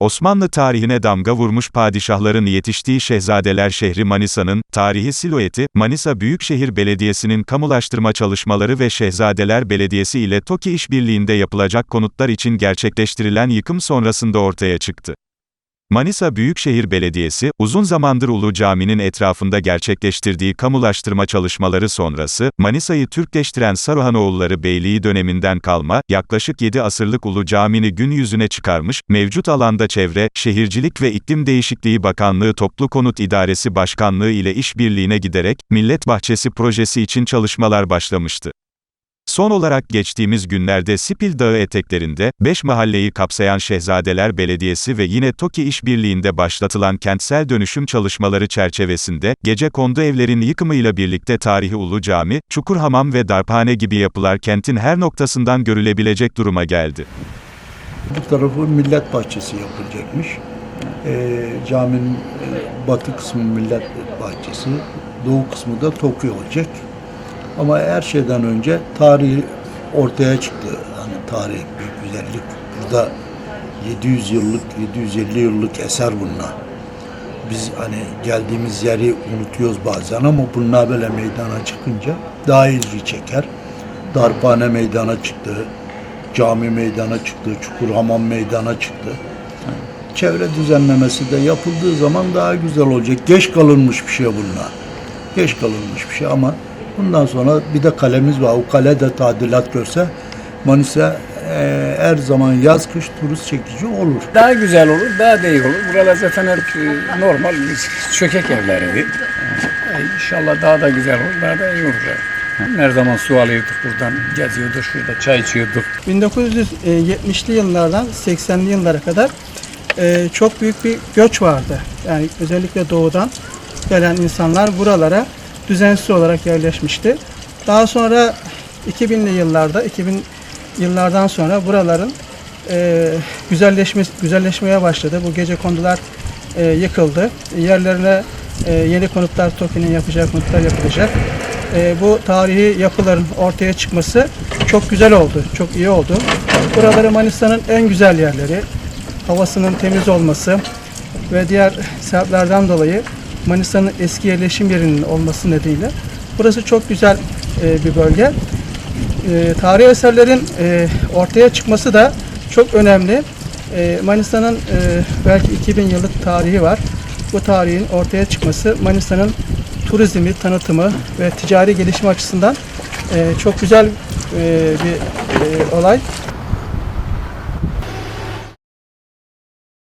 Osmanlı tarihine damga vurmuş padişahların yetiştiği Şehzadeler şehri Manisa'nın, tarihi silüeti, Manisa Büyükşehir Belediyesi'nin kamulaştırma çalışmaları ve Şehzadeler Belediyesi ile TOKİ işbirliğinde yapılacak konutlar için gerçekleştirilen yıkım sonrasında ortaya çıktı. Manisa Büyükşehir Belediyesi, uzun zamandır Ulu Cami'nin etrafında gerçekleştirdiği kamulaştırma çalışmaları sonrası, Manisa'yı Türkleştiren Saruhanoğulları Beyliği döneminden kalma, yaklaşık 7 asırlık Ulu Cami'ni gün yüzüne çıkarmış, mevcut alanda Çevre, Şehircilik ve İklim Değişikliği Bakanlığı Toplu Konut İdaresi Başkanlığı ile işbirliğine giderek, Millet Bahçesi projesi için çalışmalar başlamıştı. Son olarak geçtiğimiz günlerde Sipil Dağı eteklerinde, 5 mahalleyi kapsayan Şehzadeler Belediyesi ve yine TOKİ işbirliğinde başlatılan kentsel dönüşüm çalışmaları çerçevesinde, gece kondu evlerin yıkımıyla birlikte tarihi Ulu Cami, Çukurhamam ve Darphane gibi yapılar kentin her noktasından görülebilecek duruma geldi. Bu tarafı millet bahçesi yapılacakmış. Ee, caminin e, batı kısmı millet bahçesi, doğu kısmı da Tokyo olacak. Ama her şeyden önce tarihi ortaya çıktı. Hani tarih, büyük güzellik. Burada 700 yıllık, 750 yıllık eser bunlar. Biz hani geldiğimiz yeri unutuyoruz bazen ama bunlar böyle meydana çıkınca daha ilgi çeker. Darphane meydana çıktı, cami meydana çıktı, Çukurhamam meydana çıktı. Çevre düzenlemesi de yapıldığı zaman daha güzel olacak. Geç kalınmış bir şey bunlar. Geç kalınmış bir şey ama bundan sonra bir de kalemiz var. O kale de tadilat görse Manisa eee, her zaman yaz kış turist çekici olur. Daha güzel olur, daha da iyi olur. Buralar zaten hep e, normal çökek evleriydi. E, İnşallah daha da güzel olur, daha da iyi olur. Her zaman su alıyorduk buradan, geziyorduk, şurada çay içiyorduk. 1970'li yıllardan 80'li yıllara kadar e, çok büyük bir göç vardı. Yani özellikle doğudan gelen insanlar buralara düzensiz olarak yerleşmişti. Daha sonra 2000'li yıllarda, 2000 yıllardan sonra buraların e, güzelleşme, güzelleşmeye başladı. Bu gece kondular e, yıkıldı. Yerlerine e, yeni konutlar, TOKİ'nin yapacağı konutlar yapılacak. E, bu tarihi yapıların ortaya çıkması çok güzel oldu, çok iyi oldu. Buraları Manisa'nın en güzel yerleri, havasının temiz olması ve diğer sebeplerden dolayı Manisa'nın eski yerleşim yerinin olması nedeniyle burası çok güzel e, bir bölge. E, tarihi eserlerin e, ortaya çıkması da çok önemli. E, Manisa'nın e, belki 2000 yıllık tarihi var. Bu tarihin ortaya çıkması Manisa'nın turizmi, tanıtımı ve ticari gelişim açısından e, çok güzel e, bir e, olay.